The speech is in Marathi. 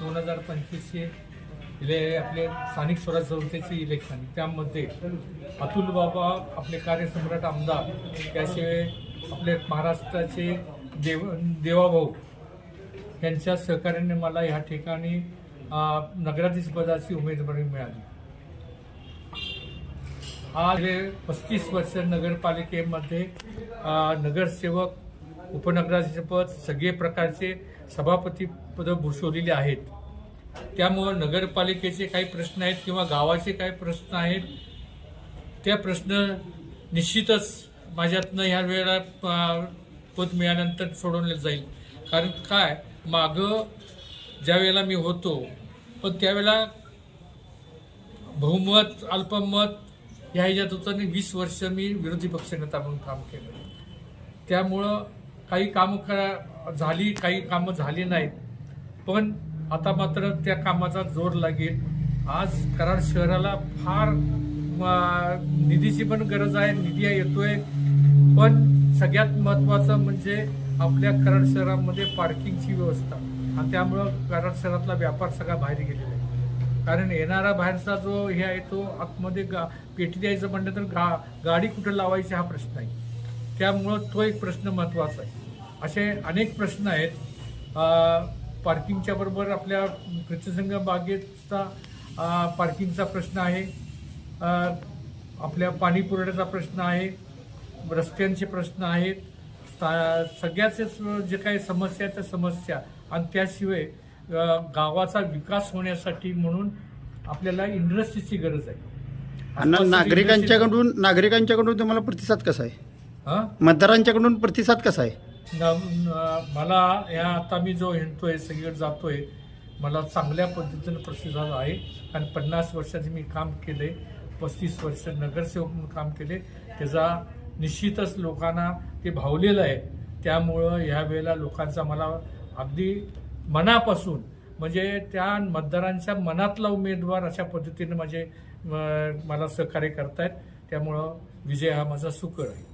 दोन हजार पंचवीसचे इले आपले स्थानिक स्वराज्य संस्थेचे इलेक्शन त्यामध्ये अतुल बाबा आपले कार्यसम्राट आमदार त्याशिवाय आपले महाराष्ट्राचे देव देवाभाऊ यांच्या सहकार्याने मला ह्या ठिकाणी अ, पदाची उमेदवारी मिळाली. आज पस्तीस वर्ष नगरपालिकेमध्ये नगरसेवक उपनगराध्यक्षपद सगळे प्रकारचे सभापती पद भूषवलेले आहेत. त्यामुळं नगरपालिकेचे काही प्रश्न आहेत किंवा गावाचे काही प्रश्न आहेत त्या प्रश्न निश्चितच माझ्यातनं ह्या वेळेला पद मिळाल्यानंतर सोडवले जाईल. कारण काय? मागं ज्या वेळेला मी होतो पण त्यावेळेला बहुमत अल्पमत ह्या ह्याच्यात होतं आणि वीस वर्ष मी विरोधी पक्षनेता म्हणून काम केलं. त्यामुळं काही कामं करा झाली काही कामं झाली नाहीत. पण आता मात्र त्या कामाचा जोर लागेल. आज कराड शहराला फार म, निधीची पण गरज आहे निधी येतोय. पण सगळ्यात महत्त्वाचं म्हणजे आपल्या कराड शहरामध्ये पार्किंगची व्यवस्था. आणि त्यामुळं कराड शहरातला व्यापार सगळा बाहेर गेलेला आहे. कारण येणारा बाहेरचा जो हे आहे तो आतमध्ये गा पेटी द्यायचं म्हणलं तर गा गाडी कुठं लावायची हा प्रश्न आहे. त्यामुळं तो एक प्रश्न महत्त्वाचा आहे. असे अनेक प्रश्न आहेत. पार्किंगच्या बरोबर आपल्या प्रतिसंघ बागेचा पार्किंगचा प्रश्न आहे. आपल्या पाणी पुरवठ्याचा प्रश्न आहे. रस्त्यांचे प्रश्न आहेत. सा- सगळ्याचेच जे काही समस्या आहेत त्या समस्या आणि त्याशिवाय गावाचा विकास होण्यासाठी म्हणून आपल्याला इंडस्ट्रीची गरज आहे. नागरिकांच्याकडून नागरिकांच्याकडून तुम्हाला प्रतिसाद कसा आहे? हा? मतदारांच्याकडून प्रतिसाद कसा आहे? न- मला या आता मी जो हिंडतोय सगळीकडे जातोय मला चांगल्या पद्धतीनं प्रतिसाद आहे. कारण पन्नास वर्षाचे मी काम केले पस्तीस वर्ष नगरसेवक म्हणून काम केले त्याचा निश्चितच लोकांना ते भावलेलं आहे. त्यामुळं ह्या वेळेला लोकांचा मला अगदी मनापासून म्हणजे त्या मतदारांच्या मनातला उमेदवार अशा पद्धतीने माझे मला सहकार्य करतायत. त्यामुळं विजय हा माझा सुकर आहे.